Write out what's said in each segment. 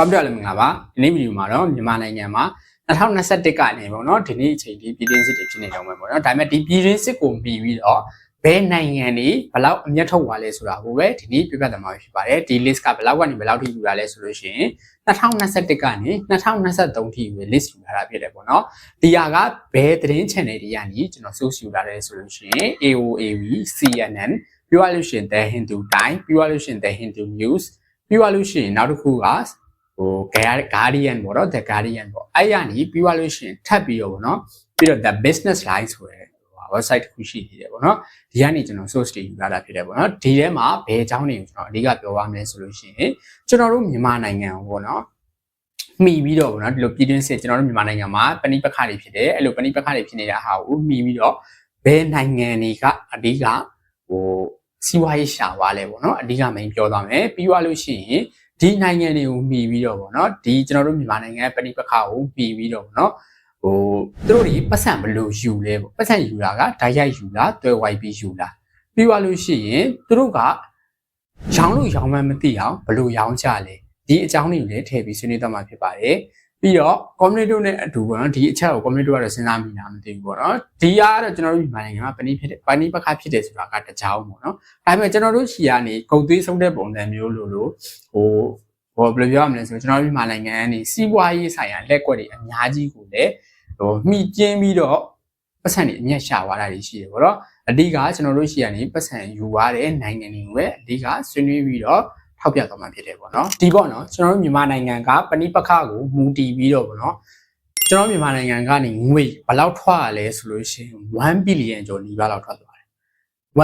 ကွန်ပျူတာလည်းမင်္ဂလာပါဒီနေ့ဗီဒီယိုမှာတော့မြန်မာနိုင်ငံမှာ2021ကနေပေါ့နော်ဒီနေ့အချိန်ဒီပြည်တွင်းစစ်တွေဖြစ်နေတော့မှာပေါ့နော်ဒါပေမဲ့ဒီပြည်တွင်းစစ်ကိုပြီးပြီးတော့ဘယ်နိုင်ငံတွေဘယ်လောက်အမျက်ထုတ်သွားလဲဆိုတာကိုပဲဒီနေ့ပြပြသမှာဖြစ်ပါတယ်ဒီ list ကဘယ်လောက်ကနေဘယ်လောက်ထိယူလာလဲဆိုလို့ရှိရင်2021ကနေ2023ထိပဲ list ယူလာတာဖြစ်တယ်ပေါ့နော်ဒီဟာကဘယ်သတင်း channel တွေကနေကျွန်တော်စိုးယူလာတယ်ဆိုလို့ရှိရင် AOAV CNN ပြောရလို့ရှိရင် The Hindu Time ပြောရလို့ရှိရင် The Hindu News ပြီးသွားလို့ရှိရင်နောက်တစ်ခုက ဟို Guardian ပေါ့နော် The Guardian ပေါ့အဲ့ရနေပြီးသွားလို့ရှိရင်ထပ်ပြီးတော့ပေါ့နော်ပြီးတော့ The Business Line ဆိုရယ် website တစ်ခုရှိသေးတယ်ပေါ့နော်ဒီကနေကျွန်တော် source တွေယူလာတာဖြစ်တယ်ပေါ့နော်ဒီထဲမှာဘယ်အကြောင်းတွေကိုကျွန်တော်အဓိကပြောပါမလဲဆိုလို့ရှိရင်ကျွန်တော်တို့မြန်မာနိုင်ငံပေါ့နော်မှီပြီးတော့ပေါ့နော်ဒီလိုပြည်တွင်းစစ်ကျွန်တော်တို့မြန်မာနိုင်ငံမှာပဏိပခါတွေဖြစ်တယ်အဲ့လိုပဏိပခါတွေဖြစ်နေတဲ့ဟာကိုမှီပြီးတော့ဘယ်နိုင်ငံတွေကအဓိကဟိုစီးပွားရေးရှာသွားလဲပေါ့နော်အဓိက main ပြောသွားမယ်ပြီးသွားလို့ရှိရင် ဒီနိုင်ငံတွေကိုမှီပြီးတော့ပေါ့နော်ဒီကျွန်တော်တို့မြန်မာနိုင်ငံရဲ့ပဏိပခါကိုမှီပြီးတော့ပေါ့နော်ဟိုသူတို့တွေပတ်စံဘယ်လိုယူလဲပေါ့ပတ်စံယူတာကဓာတ်ရိုက်ယူလားတွဲဝိုက်ပြီးယူလားပြီးသွားလို့ရှိရင်သူတို့ကရောင်းလို့ရောင်းမှမသိအောင်ဘယ်လိုရောင်းကြလဲဒီအကြောင်းတွေကိုလည်းထည့်ပြီးဆွေးနွေးတော့မှာဖြစ်ပါတယ် ပြီးတော့ community တို့နဲ့အတူပေါ့နော်ဒီအချက်ကို community တို့ကတော့စဉ်းစားမိတာမသိဘူးပေါ့နော်ဒီကတော့ကျွန်တော်တို့မြန်မာနိုင်ငံမှာပဏိဖြစ်တယ်ပဏိပခဖြစ်တယ်ဆိုတာကတကြောင်ပေါ့နော်ဒါပေမဲ့ကျွန်တော်တို့ရှီကနေဂုံသွေးဆုံးတဲ့ပုံစံမျိုးလို့လို့ဟိုဟိုဘယ်လိုပြောရမလဲဆိုတော့ကျွန်တော်တို့မြန်မာနိုင်ငံကနေစီးပွားရေးဆိုင်ရာလက်ကွက်တွေအများကြီးကိုလည်းဟိုမှီကျင်းပြီးတော့ပတ်စံတွေအမျက်ရှာသွားတာတွေရှိတယ်ပေါ့နော်အဓိကကျွန်တော်တို့ရှီကနေပတ်စံယူသွားတဲ့နိုင်ငံတွေကိုပဲအဓိကဆွေးနွေးပြီးတော့ ထောက်ပြသွားမှာဖြစ်တယ်ပေါ့နော်ဒီပေါ့နော်ကျွန်တော်တို့မြန်မာနိုင်ငံကပဏိပခကိုမူတည်ပြီးတော့ပေါ့နော်ကျွန်တော်မြန်မာနိုင်ငံကနေငွေဘယ်လောက်ထွက်ရလဲဆိုလို့ရှိရင်1 billion ကျော်နီးပါးလောက်ထွက်သွားတယ်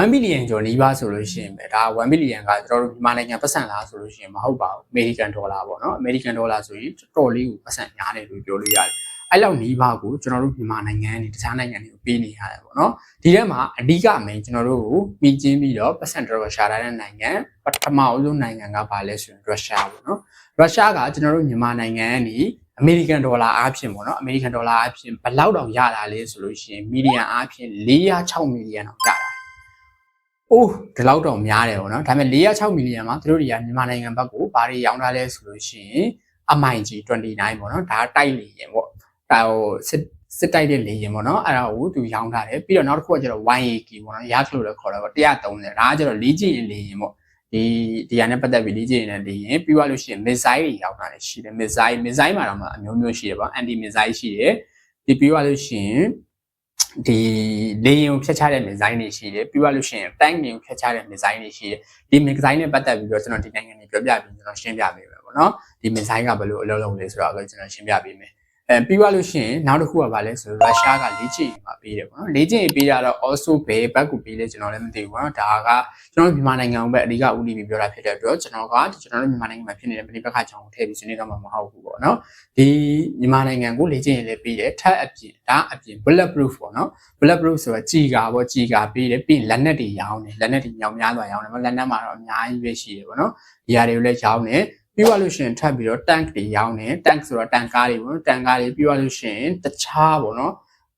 1 billion ကျော်နီးပါးဆိုလို့ရှိရင်ပဲဒါ1 billion ကကျွန်တော်တို့မြန်မာနိုင်ငံပတ်စံလားဆိုလို့ရှိရင်မဟုတ်ပါဘူး American dollar ပေါ့နော် American dollar ဆိုရင်တော်တော်လေးကိုပတ်စံများတယ်လို့ပြောလို့ရတယ် အဲ့လောက်နီးပါးကိုကျွန်တော်တို့မြန်မာနိုင်ငံနဲ့တခြားနိုင်ငံတွေကိုပေးနေရတယ်ပေါ့နော်ဒီထဲမှာအဓိကအမိန်ကျွန်တော်တို့ကိုပြီးကျင်းပြီးတော့ပတ်စံတော်ရှာထားတဲ့နိုင်ငံပထမအဆုံးနိုင်ငံကဘာလဲဆိုရင်ရုရှားပေါ့နော်ရုရှားကကျွန်တော်တို့မြန်မာနိုင်ငံကနေအမေရိကန်ဒေါ်လာအားဖြင့်ပေါ့နော်အမေရိကန်ဒေါ်လာအားဖြင့်ဘယ်လောက်တောင်ရတာလဲဆိုလို့ရှိရင်မီလီယံအားဖြင့်406မီလီယံတောင်ရတာ။အိုးဒီလောက်တောင်များတယ်ပေါ့နော်။ဒါပေမဲ့406မီလီယံမှာသူတို့တွေကမြန်မာနိုင်ငံဘက်ကိုဘာတွေရောင်းထားလဲဆိုလို့ရှိရင် MIG 29ပေါ့နော်။ဒါတိုက်လေရင်ပေါ့။ ဒါဟိုစစ်စစ်တိုက်တဲ့လေရင်ပေါ့နော်။အဲ့ဒါကိုသူရောင်းထားတယ်။ပြီးတော့နောက်တစ်ခုကကျတော့ YAK ပေါ့နော်။ရခလို့လည်းခေါ်တော့130ဒါကကျတော့လေးကြည့်ရင်လေရင်ပေါ့။ဒီဒီဟာနဲ့ပတ်သက်ပြီးလေ့ကျင့်နေတဲ့လေရင်ပြီးသွားလို့ရှိရင် missile တွေရောက်တာလည်းရှိတယ် missile missile မှာတော့အမျိုးမျိုးရှိတယ်ပေါ့ anti missile ရှိတယ်ဒီပြီးသွားလို့ရှိရင်ဒီလေရင်ကိုဖျက်ချတဲ့ missile တွေရှိတယ်ပြီးသွားလို့ရှိရင် tank တွေကိုဖျက်ချတဲ့ missile တွေရှိတယ်ဒီ missile နဲ့ပတ်သက်ပြီးတော့ကျွန်တော်ဒီနိုင်ငံတွေပြောပြပြီးကျွန်တော်ရှင်းပြပေးမယ်ပေါ့နော်ဒီ missile ကဘယ်လိုအလုပ်လုပ်လဲဆိုတော့ကျွန်တော်ရှင်းပြပေးမယ် အဲပြီးသွားလို့ရှိရင်နောက်တစ်ခုကဘာလဲဆိုတော့ရုရှားကလေ့ကျင့်ရေးမှာပေးတယ်ပေါ့နော်လေ့ကျင့်ရေးပေးတာတော့ also ဘယ်ဘက်ကိုပေးလဲကျွန်တော်လည်းမသိဘူးပေါ့နော်ဒါကကျွန်တော်မြန်မာနိုင်ငံကိုပဲအဓိကဦးတည်ပြီးပြောတာဖြစ်တဲ့အတွက်ကျွန်တော်ကကျွန်တော်တို့မြန်မာနိုင်ငံမှာဖြစ်နေတဲ့ပြည်ပခါကြောင့်ထည့်ပြီးဆွေးနွေးတော့မှာမဟုတ်ဘူးပေါ့နော်ဒီမြန်မာနိုင်ငံကိုလေ့ကျင့်ရေးလည်းပေးတယ်ထပ်အပြင်ဒါအပြင် bullet proof ပေါ့နော် bullet proof ဆိုတာကြည်ကာပေါ့ကြည်ကာပေးတယ်ပြီးလက်နက်တွေရောင်းတယ်လက်နက်တွေညောင်များစွာရောင်းတယ်လက်နက်မှာတော့အများကြီးပဲရှိတယ်ပေါ့နော်ဒီဟာတွေကိုလည်းရောင်းတယ် ပြီးသွားလို့ရှိရင်ထပ်ပြီးတော့ tank တွေရောင်းတယ် tank ဆိုတော့ tank ကားတွေပေါ့နော် tank ကားတွေပြီးသွားလို့ရှိရင်တခြားပေါ့နော်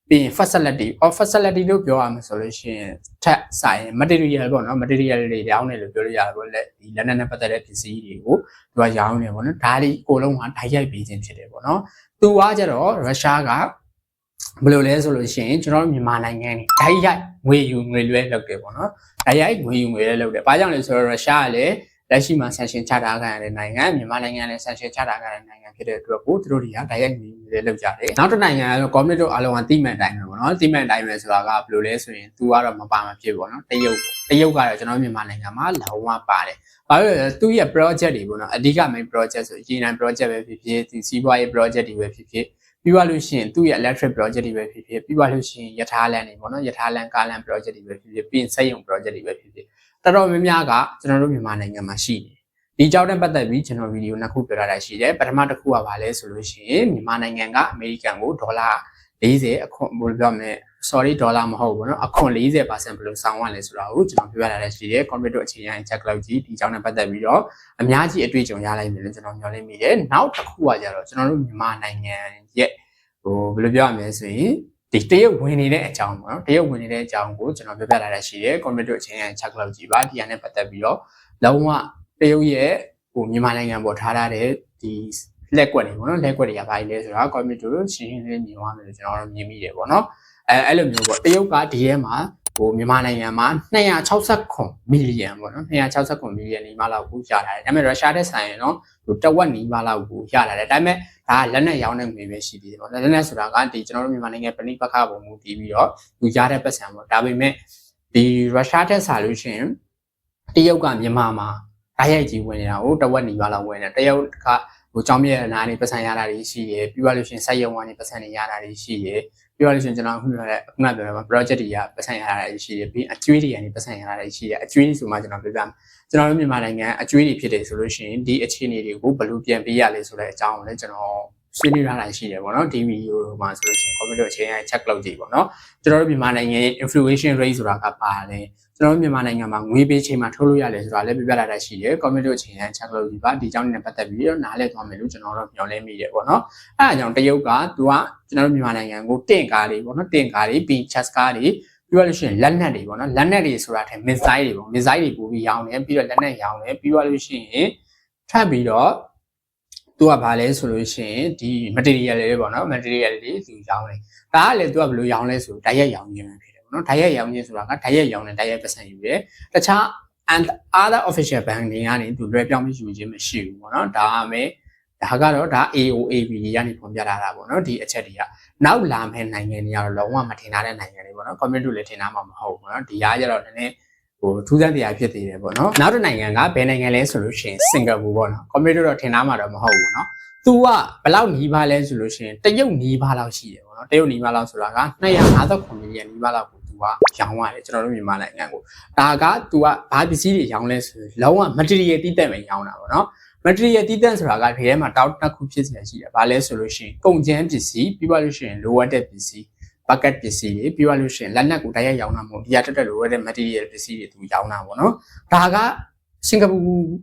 ပြီးရင် facility or facility လို့ပြောရမှာဆိုလို့ရှိရင်ထက်ဆိုင် material ပေါ့နော် material တွေရောင်းတယ်လို့ပြောလို့ရတယ်ပေါ့လေဒီလက်နက်နဲ့ပတ်သက်တဲ့ပစ္စည်းတွေကိုသူကရောင်းနေပေါ့နော်ဒါတွေအကုန်လုံးကဓာတ်ရိုက်ပေးခြင်းဖြစ်တယ်ပေါ့နော်သူကကျတော့ရုရှားကဘယ်လိုလဲဆိုလို့ရှိရင်ကျွန်တော်တို့မြန်မာနိုင်ငံနေဓာတ်ရိုက်ငွေယူငွေလွှဲလုပ်တယ်ပေါ့နော်ဓာတ်ရိုက်ငွေယူငွေလွှဲလုပ်တယ်ဘာကြောင့်လဲဆိုတော့ရုရှားကလည်း လက်ရှိမှာ sanction ချထားခံရတဲ့နိုင်ငံမြန်မာနိုင်ငံလည်း sanction ချထားခံရတဲ့နိုင်ငံဖြစ်တဲ့အတွက်ကိုသူတို့တွေကတိုက်ရိုက်နေနေလောက်ကြတယ်နောက်တစ်နိုင်ငံကတော့ community တို့အားလုံးကတိမှန်တိုင်းပဲပေါ့နော်တိမှန်တိုင်းပဲဆိုတာကဘယ်လိုလဲဆိုရင်သူကတော့မပါမဖြစ်ပေါ့နော်တရုတ်ပေါ့တရုတ်ကတော့ကျွန်တော်မြန်မာနိုင်ငံမှာလုံးဝပါတယ်ဘာလို့လဲသူရဲ့ project တွေပေါ့နော်အဓိက main project ဆိုရေနံ project ပဲဖြစ်ဖြစ်ဒီစီးပွားရေး project တွေပဲဖြစ်ဖြစ်ပြီးသွားလို့ရှိရင်သူ့ရဲ့ electric project တွေပဲဖြစ်ဖြစ်ပြီးသွားလို့ရှိရင်ယထာလန်တွေပေါ့နော်ယထာလန်ကားလန် project တွေပဲဖြစ်ဖြစ်ပြီးရင်စက်ရုံ project တွေပဲဖြစ်ဖြစ် တော်တော်များများကကျွန်တော်တို့မြန်မာနိုင်ငံမှာရှိတယ်ဒီကြောင့်နဲ့ပတ်သက်ပြီးကျွန်တော်ဗီဒီယိုနှစ်ခုပြောထားတာရှိတယ်ပထမတစ်ခုကဘာလဲဆိုလို့ရှိရင်မြန်မာနိုင်ငံကအမေရိကန်ကိုဒေါ်လာ40အခွန်ဘယ်လိုပြောမလဲ sorry ဒေါ်လာမဟုတ်ဘူးเนาะအခွန်40%ဘယ်လိုဆောင်ရလဲဆိုတာကိုကျွန်တော်ပြောပြထားတဲ့ရှိတယ် computer အခြေခံ check လုပ်ကြည့်ဒီကြောင့်နဲ့ပတ်သက်ပြီးတော့အများကြီးအတွေ့အကြုံရလိုက်မယ်လို့ကျွန်တော်မျှော်လင့်မိတယ်နောက်တစ်ခုကကြတော့ကျွန်တော်တို့မြန်မာနိုင်ငံရဲ့ဟိုဘယ်လိုပြောရမလဲဆိုရင် ဒီတရုတ်ဝင်နေတဲ့အကြောင်းပေါ့နော်တရုတ်ဝင်နေတဲ့အကြောင်းကိုကျွန်တော်ပြောပြလာတာရှိတယ် computer အချင်းချင်း check လုပ်ကြည့်ပါဒီဟာနဲ့ပတ်သက်ပြီးတော့လုံးဝတရုတ်ရဲ့ဟိုမြန်မာနိုင်ငံပေါ်ထားထားတဲ့ဒီလက်ကွက်တွေပေါ့နော်လက်ကွက်တွေကဘာကြီးလဲဆိုတော့ computer ကိုရှင်းရှင်းလင်းလင်းမြင်သွားမယ်လို့ကျွန်တော်တို့မြင်မိတယ်ပေါ့နော်အဲအဲ့လိုမျိုးပေါ့တရုတ်ကဒီထဲမှာ ဟိုမြန်မာနိုင်ငံမှာ269မီလီယံပေါ့နော်269မီလီယံနီးပါးလောက်ကိုရလာတယ်ဒါပေမဲ့ရုရှားတဲ့ဆိုင်ရင်တော့ဟိုတဝက်နီးပါးလောက်ကိုရလာတယ်ဒါပေမဲ့ဒါကလက်နဲ့ရောင်းတဲ့ငွေပဲရှိသေးတယ်ပေါ့လက်နဲ့ဆိုတာကဒီကျွန်တော်တို့မြန်မာနိုင်ငံပဏိပခပုံမူတည်ပြီးတော့လူရတဲ့ပတ်စံပေါ့ဒါပေမဲ့ဒီရုရှားတဲ့ဆာလို့ရှိရင်တရုတ်ကမြန်မာမှာဓာတ်ရိုက်ကြီးဝင်နေတာကိုတဝက်နီးပါးလောက်ဝင်တယ်တရုတ်ကဟိုကြောင်းမြဲနာနေပတ်စံရတာတွေရှိတယ်ပြီးသွားလို့ရှိရင်စိုက်ရုံကနေပတ်စံတွေရတာတွေရှိတယ် ပြောရလို့ရှိရင်ကျွန်တော်အခုပြောတဲ့ခုနပြောတဲ့ project တွေကပတ်စံရတာတွေရှိတယ်ပြီးအကျွေးတွေကနေပတ်စံရတာတွေရှိတယ်အကျွေးဆိုမှကျွန်တော်ပြောပြမယ်ကျွန်တော်တို့မြန်မာနိုင်ငံအကျွေးတွေဖြစ်တယ်ဆိုလို့ရှိရင်ဒီအခြေအနေတွေကိုဘယ်လိုပြန်ပေးရလဲဆိုတဲ့အကြောင်းကိုလည်းကျွန်တော် ဆွေးနွေးထားတာရှိတယ်ပေါ့နော်ဒီဗီဒီယိုမှာဆိုလို့ရှိရင် comment အချိန်ရ check လုပ်ကြည့်ပေါ့နော်ကျွန်တော်တို့မြန်မာနိုင်ငံရဲ့ inflation rate ဆိုတာကပါတယ်ကျွန်တော်တို့မြန်မာနိုင်ငံမှာငွေပေးချိန်မှာထုတ်လို့ရတယ်ဆိုတာလည်းပြပြလာတာရှိတယ် comment အချိန်ရ check လုပ်ကြည့်ပါဒီအကြောင်းနဲ့ပတ်သက်ပြီးတော့နားလည်သွားမယ်လို့ကျွန်တော်တို့မျှော်လင့်မိတယ်ပေါ့နော်အဲအကြောင်းတရုတ်ကသူကကျွန်တော်တို့မြန်မာနိုင်ငံကိုတင့်ကားတွေပေါ့နော်တင့်ကားတွေပြီး chess ကားတွေပြီးတော့လို့ရှိရင်လက်နက်တွေပေါ့နော်လက်နက်တွေဆိုတာထဲ missile တွေပေါ့ missile တွေပို့ပြီးရောင်းတယ်ပြီးတော့လက်နက်ရောင်းတယ်ပြီးတော့လို့ရှိရင်ထပ်ပြီးတော့ သူကဘာလဲဆိုလို့ရှိရင်ဒီ material တွေပေါ့နော် material တွေသူရောင်းတယ်ဒါကလည်းသူကဘယ်လိုရောင်းလဲဆိုဓာတ်ရိုက်ရောင်းခြင်းပဲဖြစ်တယ်ပေါ့နော်ဓာတ်ရိုက်ရောင်းခြင်းဆိုတာကဓာတ်ရိုက်ရောင်းတယ်ဓာတ်ရိုက်ပတ်စံယူတယ်တခြား and other official bank တွေကနေသူလွှဲပြောင်းပြီးယူခြင်းမရှိဘူးပေါ့နော်ဒါကမဲ့ဒါကတော့ဒါ AOAB ကနေပုံပြထားတာပေါ့နော်ဒီအချက်တွေကနောက်လာမယ့်နိုင်ငံတွေကတော့လုံးဝမထင်ထားတဲ့နိုင်ငံတွေပေါ့နော် comment တို့လည်းထင်ထားမှာမဟုတ်ဘူးပေါ့နော်ဒီအားကြတော့နည်းနည်း ဟိုထူးဆန်းတရားဖြစ်သေးတယ်ပေါ့နော်နောက်တစ်နိုင်ငံကဘယ်နိုင်ငံလဲဆိုလို့ရှိရင်စင်ကာပူပေါ့နော်ကွန်ပျူတာတော့ထင်သားမှာတော့မဟုတ်ဘူးနော်သူကဘယ်လောက်နီးပါးလဲဆိုလို့ရှိရင်တရုတ်နီးပါးလောက်ရှိတယ်ပေါ့နော်တရုတ်နီးပါးလောက်ဆိုတာက259မီလီယံနီးပါးလောက်ကိုသူကရောင်းရတယ်ကျွန်တော်တို့မြန်မာနိုင်ငံကိုဒါကသူကဘာပစ္စည်းတွေရောင်းလဲဆိုရင်လုံးဝ material တိတက်ပဲရောင်းတာပေါ့နော် material တိတက်ဆိုတာကဒီထဲမှာတောက်တစ်ခုဖြစ်စီရရှိတယ်ဘာလဲဆိုလို့ရှိရင်ကုန်ကျန်းပစ္စည်းပြီးပါလို့ရှိရင် lower တဲ့ပစ္စည်း bucket ပစ္စည်းတွေပြီးပါလို့ရှိရင်လက်နက်ကိုတိုက်ရိုက်ရောင်းတာမဟုတ်ဒီရတက်တက် lower တဲ့ material ပစ္စည်းတွေသူရောင်းတာပေါ့နော်။ဒါကစင်ကာပူ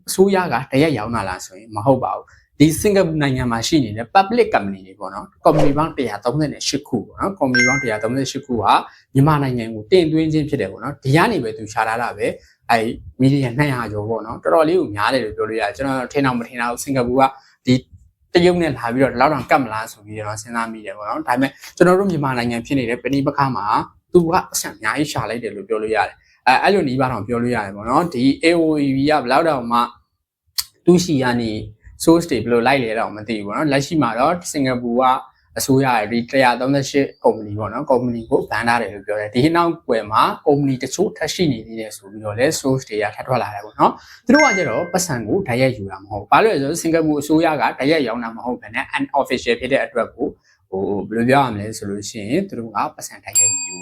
အစိုးရကတိုက်ရိုက်ရောင်းတာလားဆိုရင်မဟုတ်ပါဘူး။ဒီစင်ကာပူနိုင်ငံမှာရှိနေတဲ့ public company တွေပေါ့နော်။ company ပေါင်း138ခုပေါ့နော်။ company ပေါင်း138ခုဟာမြန်မာနိုင်ငံကိုတင်သွင်းခြင်းဖြစ်တယ်ပေါ့နော်။ဒီကနေပဲသူရှားလာတာပဲ။အဲမီလီယံ200ကျော်ပေါ့နော်တော်တော်လေးကိုများတယ်လို့ပြောလို့ရတယ်ကျွန်တော်ထင်တော့မထင်တော့စင်ကာပူကဒီ တရုတ်နဲ့လာပြီးတော့လောက်တောင်ကတ်မလားဆိုပြီးတော့စဉ်းစားမိတယ်ပေါ့နော်ဒါပေမဲ့ကျွန်တော်တို့မြန်မာနိုင်ငံဖြစ်နေတဲ့ပဏိပခါမှာသူကအဆံအများကြီးရှာလိုက်တယ်လို့ပြောလို့ရတယ်အဲအဲ့လိုနီးပါတော့ပြောလို့ရတယ်ပေါ့နော်ဒီ AOEV ကဘယ်လောက်တောင်မှသူရှိရနေ source တွေဘယ်လိုလိုက်လဲတော့မသိဘူးပေါ့နော်လက်ရှိမှာတော့စင်ကာပူက အစိုးရရဲ့ဒီ138ကုမ္ပဏီပေါ့နော်ကုမ္ပဏီကိုဘန်ထားတယ်လို့ပြောတယ်ဒီနောက်ွယ်မှာကုမ္ပဏီတချို့ထပ်ရှိနေသေးတယ်ဆိုပြီးတော့လဲ source တွေကထပ်ထွက်လာတယ်ပေါ့နော်သူတို့ကကျတော့ပတ်စံကိုဓာတ်ရိုက်ယူတာမဟုတ်ဘာလို့လဲဆိုတော့စင်ကာပူအစိုးရကဓာတ်ရိုက်ရောင်းတာမဟုတ်ဘဲနဲ့ unofficial ဖြစ်တဲ့အတွက်ကိုဟိုဘယ်လိုပြောရမလဲဆိုလို့ရှိရင်သူတို့ကပတ်စံဓာတ်ရိုက်မယူ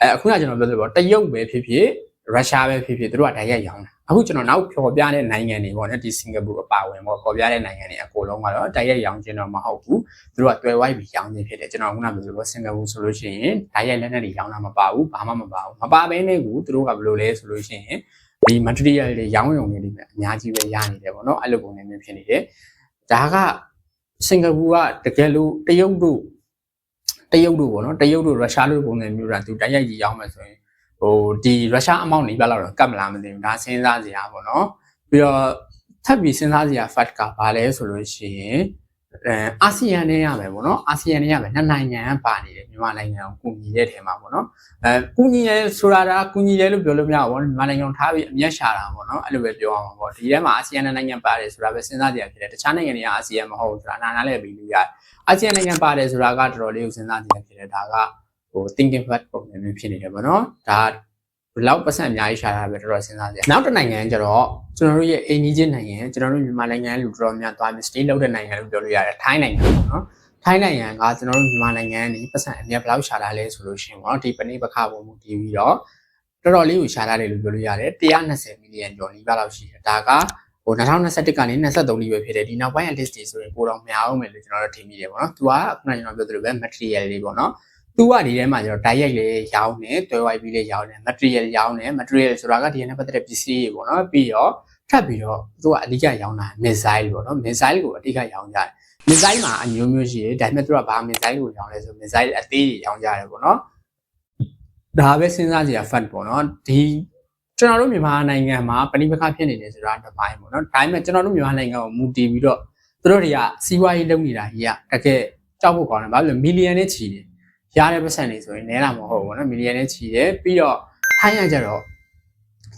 အဲအခုကကျွန်တော်ပြောသလိုပေါ့တရုတ်ပဲဖြစ်ဖြစ်ရုရှားပဲဖြစ်ဖြစ်သူတို့ကဓာတ်ရိုက်ရောင်းတာ အခုကျွန်တော်နောက်ဖြော်ပြတဲ့နိုင်ငံတွေပေါ့နော်ဒီစင်ကာပူအပါဝင်ပေါ့ဖြော်ပြတဲ့နိုင်ငံတွေအကုန်လုံးကတော့ဓာတ်ရိုက်ရောင်းခြင်းတော့မဟုတ်ဘူးသူတို့ကတွယ်ဝိုက်ပြီးရောင်းခြင်းဖြစ်တယ်ကျွန်တော်ခုနကပြောသလိုစင်ကာပူဆိုလို့ရှိရင်ဓာတ်ရိုက်လက်နက်တွေရောင်းတာမပါဘူးဘာမှမပါဘူးမပါဘဲနဲ့ကူသူတို့ကဘယ်လိုလဲဆိုလို့ရှိရင်ဒီ material တွေရောင်းရုံတွေဒီအများကြီးပဲရနေတယ်ပေါ့နော်အဲ့လိုပုံစံမျိုးဖြစ်နေတယ်ဒါကစင်ကာပူကတကယ်လို့တရုတ်တို့တရုတ်တို့ပေါ့နော်တရုတ်တို့ရုရှားတို့ပုံစံမျိုးကသူတိုက်ရိုက်ကြီးရောင်းမယ်ဆိုရင် ဟိုဒီရုရှားအမောင့်နေပြလောက်တော့ကတ်မလားမသိဘူးဒါစဉ်းစားစရာပေါ့နော်ပြီးတော့ထပ်ပြီးစဉ်းစားစရာ fact ကဘာလဲဆိုလို့ရှိရင်အဲအာဆီယံနဲ့ရမယ်ပေါ့နော်အာဆီယံနဲ့ရမယ်နှစ်နိုင်ငံပါနေတယ်မြန်မာနိုင်ငံကိုကူညီတဲ့ထဲမှာပေါ့နော်အဲကူညီရဲဆိုတာကကူညီရဲလို့ပြောလို့မရဘူးပေါ့မြန်မာနိုင်ငံကိုထားပြီးအမျက်ရှာတာပေါ့နော်အဲ့လိုပဲပြောအောင်ပေါ့ဒီထဲမှာအာဆီယံနိုင်ငံပါတယ်ဆိုတာပဲစဉ်းစားကြရဖြစ်တယ်တခြားနိုင်ငံတွေကအာဆီယံမဟုတ်ဘူးဆိုတာနားနားလည်းပြီးလို့ရတယ်အာဆီယံနိုင်ငံပါတယ်ဆိုတာကတော်တော်လေးကိုစဉ်းစားကြရဖြစ်တယ်ဒါကဟို thinking fat ပုံစံမျိုးဖြစ်နေတယ်ပေါ့နော်ဒါဘလောက်ပတ်စံအများကြီးရှာတာပဲတော်တော်စဉ်းစားကြနောက်တစ်နိုင်ငံကျတော့ကျွန်တော်တို့ရဲ့အိန္ဒိချင်းနိုင်ငံကျွန်တော်တို့မြန်မာနိုင်ငံလူတော်များသွားပြီး stay လုပ်တဲ့နိုင်ငံလို့ပြောလို့ရတယ်ထိုင်းနိုင်ငံပေါ့နော်ထိုင်းနိုင်ငံကကျွန်တော်တို့မြန်မာနိုင်ငံကနေပတ်စံအများဘလောက်ရှာတာလဲဆိုလို့ရှိရင်ပေါ့ဒီပဏိပခပုံမှုတည်ပြီးတော့တော်တော်လေးကိုရှာတာတယ်လို့ပြောလို့ရတယ်120မီလီယံကျော်နီးပါးလောက်ရှိတယ်ဒါကဟို2021ကနေ23လီပဲဖြစ်တယ်ဒီနောက်ပိုင်း list တွေဆိုရင်ပိုတော့များအောင်မယ်လို့ကျွန်တော်တို့ထင်မိတယ်ပေါ့နော်သူကခုနကကျွန်တော်ပြောသလိုပဲ material လေးပေါ့နော် သူကဒီထဲမှာကျတော့ direct လေးရောင်းတယ်တွဲဝိုက်ပြီးလေးရောင်းတယ် material ရောင်းတယ် material ဆိုတာကဒီနဲ့ပတ်သက်တဲ့ပစ္စည်းတွေပေါ့နော်ပြီးတော့ထပ်ပြီးတော့သူကအဓိကရောင်းတာ missile ပေါ့နော် missile ကိုအဓိကရောင်းကြတယ် missile မှာအမျိုးမျိုးရှိတယ်ဒါပေမဲ့သူကဘာ missile ကိုရောင်းလဲဆို missile အသေးကြီးရောင်းကြတယ်ပေါ့နော်ဒါပဲစဉ်းစားကြရ fact ပေါ့နော်ဒီကျွန်တော်တို့မြန်မာနိုင်ငံမှာပဏိပခဖြစ်နေတယ်ဆိုတာတစ်ပိုင်းပေါ့နော်ဒါပေမဲ့ကျွန်တော်တို့မြန်မာနိုင်ငံကိုမူတည်ပြီးတော့သူတို့တွေကစီးပွားရေးလုပ်နေတာကြီးကတကယ်ကြောက်ဖို့ကောင်းတယ်ဘာလို့လဲမီလီယံနဲ့ချီတယ် ရတဲ့ပတ်စံတွေဆိုရင်နဲတာမဟုတ်ဘူးเนาะမီလီယံနဲ့ချီတယ်ပြီးတော့ထိုင်းရကြတော့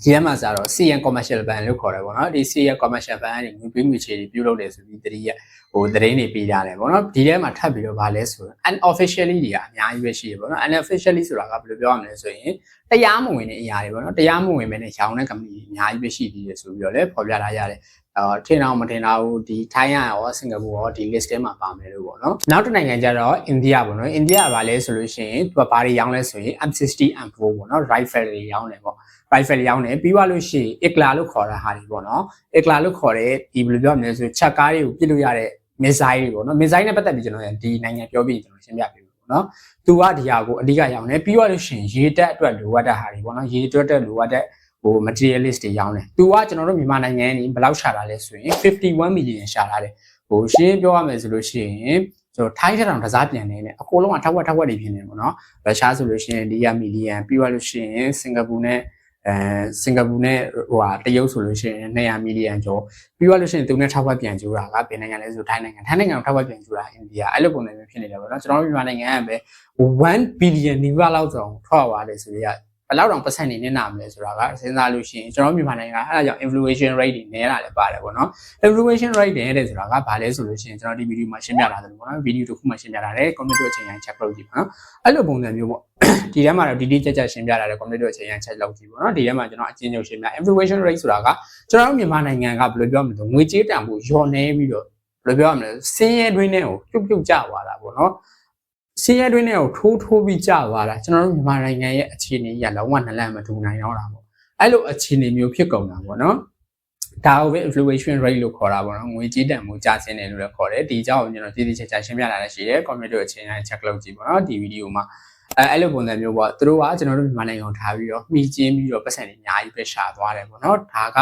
ဒီထဲမှာဆိုတော့ CN commercial ban လို့ခေါ်တယ်ပေါ့နော်ဒီ CN commercial ban ကနေငွေပေးငွေချေတွေပြုလုပ်တယ်ဆိုပြီးတတိယဟိုသတင်းတွေပေးကြတယ်ပေါ့နော်ဒီထဲမှာထပ်ပြီးတော့ဗာလဲဆိုတော့ unofficially တွေကအများကြီးပဲရှိတယ်ပေါ့နော် unofficially ဆိုတာကဘယ်လိုပြောရမလဲဆိုရင်တရားမဝင်တဲ့အရာတွေပေါ့နော်တရားမဝင်ပဲနဲ့ရောင်းတဲ့ company တွေအများကြီးပဲရှိသေးတယ်ဆိုပြီးတော့လည်းဖော်ပြထားရတယ် အော်ထင်အောင်မထင်တော့ဘူးဒီထိုင်းရရောစင်ကာပူရောဒီ list ထဲမှာပါမယ်လို့ပေါ့နော်နောက်တစ်နိုင်ငံကျတော့အိန္ဒိယပေါ့နော်အိန္ဒိယကဘာလဲဆိုလို့ရှိရင်သူကဘာတွေရောင်းလဲဆိုရင် M60 M4 ပေါ့နော် rifle တွေရောင်းတယ်ပေါ့ rifle ရောင်းတယ်ပြီးသွားလို့ရှိရင် ikla လို့ခေါ်တာဟာတွေပေါ့နော် ikla လို့ခေါ်တဲ့ဒီဘယ်လိုပြောမလဲဆိုချက်ကားတွေကိုပြစ်လို့ရတဲ့ missile တွေပေါ့နော် missile နဲ့ပတ်သက်ပြီးကျွန်တော်ဒီနိုင်ငံပြောပြီးကျွန်တော်ရှင်းပြပေးမယ်ပေါ့နော်သူကဒီဟာကိုအဓိကရောင်းတယ်ပြီးသွားလို့ရှိရင်ရေတက်အတွက်လိုအပ်တဲ့ဟာတွေပေါ့နော်ရေတက်အတွက်လိုအပ်တဲ့ ဟို materialist တွေရောင်းတယ်သူကကျွန်တော်တို့မြန်မာနိုင်ငံကနေဘယ်လောက်ရှာတာလဲဆိုရင်51 million ရှာတာတယ်ဟိုရှင်းပြောရမယ်ဆိုလို့ရှိရင်ဆိုတော့ထိုင်းထက်တောင်တစားပြန်နေတယ်အကုန်လုံးကထောက်ဝက်ထောက်ဝက်တွေဖြစ်နေတယ်ပေါ့နော်ရုရှားဆိုလို့ရှိရင်4မီလီယံပြီးသွားလို့ရှိရင်စင်ကာပူနဲ့အဲစင်ကာပူနဲ့ဟိုဟာတရုတ်ဆိုလို့ရှိရင်200မီလီယံကျော်ပြီးသွားလို့ရှိရင်သူနဲ့ထောက်ဝက်ပြန်ကျူတာကဘယ်နိုင်ငံလဲဆိုထိုင်းနိုင်ငံထိုင်းနိုင်ငံကိုထောက်ဝက်ပြန်ကျူတာအိန္ဒိယအဲ့လိုပုံစံမျိုးဖြစ်နေတယ်ပေါ့နော်ကျွန်တော်တို့မြန်မာနိုင်ငံကပဲ1 billion နီးပါးလောက်ဆိုထွက်သွားတယ်ဆိုတော့ ဘယ်လောက်တောင်ပတ်စံနေနေနာမလဲဆိုတာကစဉ်းစားလို့ရှိရင်ကျွန်တော်မြန်မာနိုင်ငံကအဲ့ဒါကြောင့် inflation rate တွေနည်းလာလည်းပါတယ်ပေါ့နော် inflation rate တွေတဲ့ဆိုတာကဘာလဲဆိုလို့ရှိရင်ကျွန်တော်ဒီဗီဒီယိုမှာရှင်းပြလာတယ်ပေါ့နော်ဗီဒီယိုတစ်ခုမှရှင်းပြလာတယ် computer အချိန်တိုင်း check လုပ်ကြည့်ပါနော်အဲ့လိုပုံစံမျိုးပေါ့ဒီထဲမှာတော့ဒီဒီကြက်ကြက်ရှင်းပြလာတယ် computer အချိန်တိုင်း check လုပ်ကြည့်ပါနော်ဒီထဲမှာကျွန်တော်အချင်းချင်းရှင်းပြ inflation rate ဆိုတာကကျွန်တော်မြန်မာနိုင်ငံကဘယ်လိုပြောမလဲငွေကြေးတန်ဖိုးလျော့နေပြီးတော့ဘယ်လိုပြောရမလဲစင်းရဲတွင်းနဲ့ကိုပြုတ်ပြုတ်ကျသွားတာပေါ့နော် စင်းရဲတွင်းနဲ့ကိုထိုးထိုးပြီးကျသွားတာကျွန်တော်တို့မြန်မာနိုင်ငံရဲ့အခြေအနေကြီးကလုံးဝနှလန့်မထူနိုင်တော့တာပေါ့အဲ့လိုအခြေအနေမျိုးဖြစ်ကုန်တာပေါ့နော်ဒါကိုပဲ inflation rate လို့ခေါ်တာပေါ့နော်ငွေကြေးတန်ဖိုးကျဆင်းတယ်လို့လည်းခေါ်တယ်ဒီအကြောင်းကိုကျွန်တော်တည်တည်ချာချာရှင်းပြလာလည်းရှိတယ် computer အချိန်တိုင်း check လုပ်ကြည့်ပေါ့နော်ဒီဗီဒီယိုမှာအဲအဲ့လိုပုံစံမျိုးပေါ့သူတို့ကကျွန်တော်တို့မြန်မာနိုင်ငံကိုထားပြီးတော့မှီကျင်းပြီးတော့ပတ်စံတွေအများကြီးပဲရှာသွားတယ်ပေါ့နော်ဒါက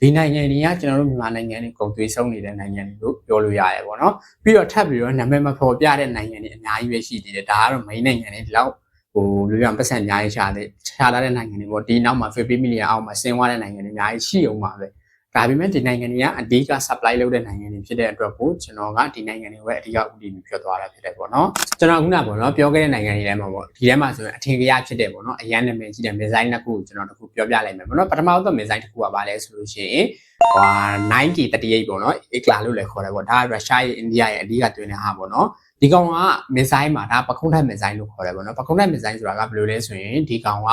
ဒီနိုင်ငံတွေကကျွန်တော်တို့မြန်မာနိုင်ငံတွေကုန်သွေးဆုံးနေတဲ့နိုင်ငံတွေလို့ပြောလို့ရတယ်ပေါ့နော်ပြီးတော့ထပ်ပြီးတော့နာမည်မဖော်ပြတဲ့နိုင်ငံတွေအများကြီးပဲရှိသေးတယ်ဒါကတော့ main နိုင်ငံတွေဒီလောက်ဟိုလူရံပတ်စံအများကြီးရှာတဲ့ရှာလာတဲ့နိုင်ငံတွေပေါ့ဒီနောက်မှာ50 million အောက်မှာဆင်းသွားတဲ့နိုင်ငံတွေအများကြီးရှိအောင်ပါပဲ ဒါပေမဲ့ဒီနိုင်ငံတွေကအဓိက supply လုပ်တဲ့နိုင်ငံတွေဖြစ်တဲ့အတွက်ကိုကျွန်တော်ကဒီနိုင်ငံတွေပဲအဓိကဥတည်ပြီးဖြစ်သွားတာဖြစ်တယ်ပေါ့နော်ကျွန်တော်ခုနကပေါ့နော်ပြောခဲ့တဲ့နိုင်ငံတွေထဲမှာပေါ့ဒီထဲမှာဆိုရင်အထင်ကြီးဖြစ်တယ်ပေါ့နော်အရန်နာမည်ကြီးတဲ့ missile နှစ်ခုကိုကျွန်တော်တခုပြောပြလိုက်မယ်ပေါ့နော်ပထမဆုံး missile တစ်ခုကဘာလဲဆိုလို့ရှိရင်ဟို 9K38 ပေါ့နော် Ikla လို့လည်းခေါ်တယ်ပေါ့ဒါကရုရှားရဲ့အိန္ဒိယရဲ့အဓိကတွင်တဲ့ဟာပေါ့နော်ဒီကောင်က missile မှာဒါပခုံးထက် missile လို့ခေါ်တယ်ပေါ့နော်ပခုံးထက် missile ဆိုတာကဘယ်လိုလဲဆိုရင်ဒီကောင်က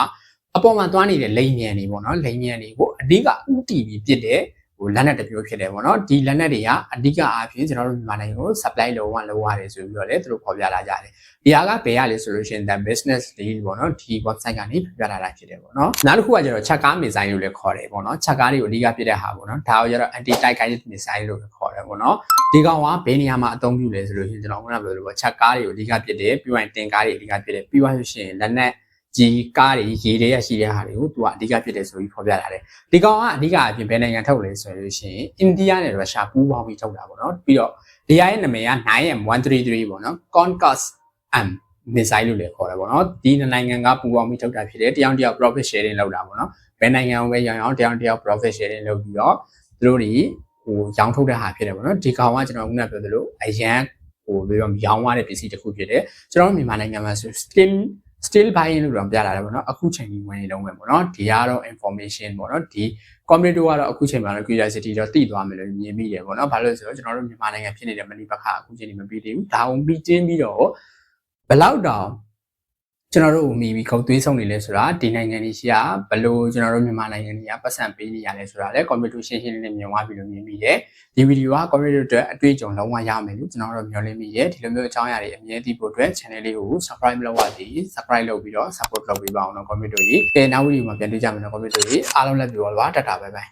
အပေါ်မှာသွားနေတဲ့လိန်မြန်တွေပေါ့နော်လိန်မြန်တွေကိုအဓိကဥတီပြီးပြစ်တဲ့ဟိုလက်နက်တစ်မျိုးဖြစ်တယ်ပေါ့နော်ဒီလက်နက်တွေကအဓိကအားဖြင့်ကျွန်တော်တို့မြန်မာနိုင်ငံကို supply လုပ်ဝလုပ်ရတယ်ဆိုပြီးတော့လည်းသူတို့ဖော်ပြလာကြတယ်ဒီဟာကဘယ်ရလဲဆိုလို့ရှိရင် the business deal ပေါ့နော်ဒီ website ကနေဖော်ပြလာတာဖြစ်တယ်ပေါ့နော်နောက်တစ်ခုကကျတော့ချက်ကား missile လို့လည်းခေါ်တယ်ပေါ့နော်ချက်ကားတွေကိုအဓိကပြတဲ့ဟာပေါ့နော်ဒါကိုကျတော့ anti tank guided missile လို့ခေါ်တယ်ပေါ့နော်ဒီကောင်ကဘယ်နေရာမှာအသုံးပြုလဲဆိုလို့ရှိရင်ကျွန်တော်ခုနကပြောလို့ပေါ့ချက်ကားတွေကိုအဓိကပြတယ်ပြီးရင်တင်ကားတွေအဓိကပြတယ်ပြီးသွားလို့ရှိရင်လက်နက် ကြီးကားတွေရေတွေရရှိတဲ့ဟာတွေကိုသူကအဓိကဖြစ်တယ်ဆိုပြီးဖော်ပြလာတယ်ဒီကောင်ကအဓိကအပြင်ဘယ်နိုင်ငံထုတ်လဲဆိုလို့ရှိရင်အိန္ဒိယနဲ့ရုရှားပူးပေါင်းပြီးထုတ်တာပေါ့နော်ပြီးတော့ဒီဟာရဲ့နာမည်က 9M133 ပေါ့နော် Conquest M missile လို့လည်းခေါ်တယ်ပေါ့နော်ဒီနိုင်ငံကပူးပေါင်းပြီးထုတ်တာဖြစ်တယ်တယောက်တယောက် profit sharing လုပ်တာပေါ့နော်ဘယ်နိုင်ငံကိုပဲရောင်းရောင်းတယောက်တယောက် profit sharing လုပ်ပြီးတော့သူတို့တွေဟိုရောင်းထုတ်တဲ့ဟာဖြစ်တယ်ပေါ့နော်ဒီကောင်ကကျွန်တော်ခုနပြောသလိုအရန်ဟိုပြောရောင်းရတဲ့ပစ္စည်းတစ်ခုဖြစ်တယ်ကျွန်တော်မြန်မာနိုင်ငံမှာဆို still still buying လို့တော့ပြလာတယ်ပေါ့နော်အခုချိန်ကြီးဝင်နေတော့မယ်ပေါ့နော်ဒီကတော့ information ပေါ့နော်ဒီ community ကတော့အခုချိန်မှာတော့ curiosity တော့တည်သွားမယ်လို့မြင်မိတယ်ပေါ့နော်ဘာလို့လဲဆိုတော့ကျွန်တော်တို့မြန်မာနိုင်ငံဖြစ်နေတဲ့မဏိပခအခုချိန်ကြီးမပြီးသေးဘူးဒါအောင်ပြီးတင်းပြီးတော့ဘလောက်တောင် ကျွန်တော်တို့မိပြီးခုတ်သွေးဆုံးနေလဲဆိုတာဒီနိုင်ငံကြီးရှိကဘလို့ကျွန်တော်တို့မြန်မာနိုင်ငံကြီးကပတ်စံပေးနေရလဲဆိုတာလဲ computer ရှင်းရှင်းလေးနဲ့မြင်သွားပြီလို့မြင်မိတယ်ဒီဗီဒီယိုက computer အတွက်အတွေ့အကြုံလုံးဝရမယ်လို့ကျွန်တော်တို့မျှော်လင့်မိတယ်ဒီလိုမျိုးအကြောင်းအရာတွေအမြဲတည်ဖို့အတွက် channel လေးကို subscribe လုပ်ရသည် subscribe လုပ်ပြီးတော့ support လုပ်ပေးပါအောင်နော် computer ကြီးကဲနောက်ဗီဒီယိုမှာပြန်တွေ့ကြမယ်နော် computer ကြီးအားလုံးလက်ပြောပါတတာဘိုင်ဘိုင်